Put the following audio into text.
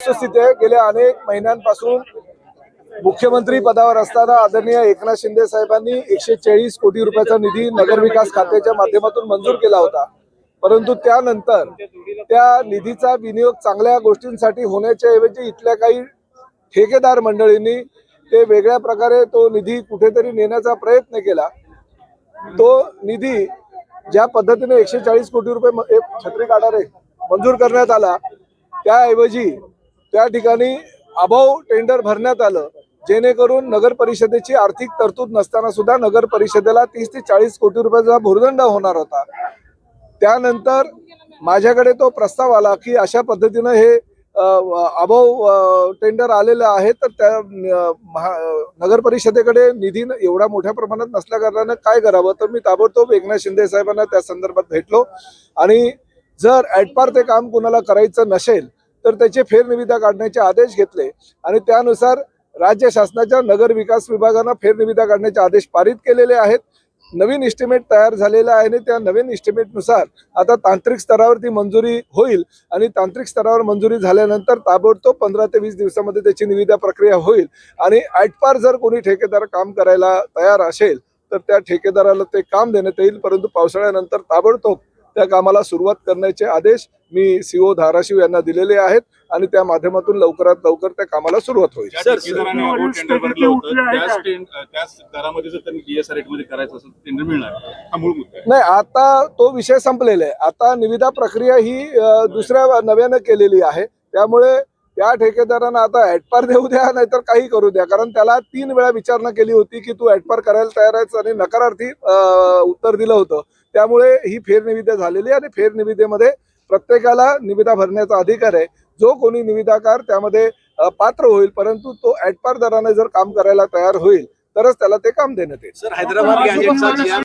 वस्तुस्थिती आहे. गेल्या अनेक महिन्यांपासून मुख्यमंत्री पदावर असताना आदरणीय एकनाथ शिंदे साहेबांनी एकशे चाळीस कोटी रुपयाचा निधी नगरविकास खात्याच्या माध्यमातून मंजूर केला होता. परंतु त्यानंतर त्या निधीचा विनियोग चांगल्या गोष्टींसाठी होण्याच्या ऐवजी इथल्या काही ठेकेदार मंडळींनी ते वेगळ्या प्रकारे तो निधी कुठेतरी नेण्याचा प्रयत्न केला. तो निधी ज्या पद्धतीने एकशे चाळीस कोटी रुपये छत्री काढा रे मंजूर करण्यात आला त्याऐवजी त्या ठिकाणी अभाव टेंडर भरण्यात आलं. जेणेकरून नगर परिषदेची आर्थिक तरतूद नसताना सुद्धा नगर परिषदेला तीस ते चाळीस कोटी रुपयाचा भुर्दंड होणार होता. त्यानंतर माझ्याकडे तो प्रस्ताव आला की अशा पद्धतीनं हे अभाव टेंडर आलेलं आहे तर त्या महा- नगर परिषदेकडे निधी एवढा मोठ्या प्रमाणात नसल्या कारणानं काय करावं? तर मी ताबडतोब एकनाथ शिंदे साहेबांना त्या संदर्भात भेटलो. आणि जर ॲटपार ते काम कुणाला करायचं नसेल तर त्याचे फेरनिविदा काढण्याचे आदेश घेतले आणि त्यानुसार राज्य शासनाच्या नगर विकास विभागानं फेरनिविदा काढण्याचे आदेश पारित केलेले आहेत. नवीन इस्टिमेट तयार झालेला आहे आणि त्या नवीन इस्टिमेटनुसार आता तांत्रिक स्तरावरती मंजुरी होईल आणि तांत्रिक स्तरावर मंजुरी झाल्यानंतर ताबडतोब पंधरा ते वीस दिवसामध्ये त्याची निविदा प्रक्रिया होईल. आणि ॲटपार जर कोणी ठेकेदार काम करायला तयार असेल तर त्या ठेकेदाराला ते काम देण्यात येईल परंतु पावसाळ्यानंतर ताबडतोब त्या कामाला सुरुवात करण्याचे आदेश मी सीओ धाराशिव यांना दिलेले आहेत आणि त्या माध्यमातून लवकरात लवकर त्या कामाला सुरुवात होईल. ज्या ठेकेदाराने अबाउट टेंडर भरलं होतं त्याच टें- त्याच दरामध्ये जर त्यांनी बीएसआर रेटमध्ये करायचं असेल तर टेंडर मिळणार हा मूळ मुद्दा आहे. नाही आता तो विषय संपलेला आहे. आता निविदा प्रक्रिया ही दुसऱ्या नव्यानं केलेली आहे. त्यामुळे त्या ठेकेदारांना आता ॲटपार देऊ द्या नाहीतर काही करू द्या. कारण त्याला तीन वेळा विचारणा केली होती की तू ॲटपार करायला तयार आहेस आणि नकारार्थी उत्तर दिलं होतं. त्यामुळे ही फेरनिविदा झालेली आहे आणि फेरनिविदेमध्ये प्रत्येकाला निविदा भरण्याचा अधिकार आहे. जो कोणी निविदाकार त्यामध्ये पात्र होईल परंतु तो ॲटपार दराने जर काम करायला तयार होईल तरच त्याला ते काम देण्यात येईल. सर हैदराबाद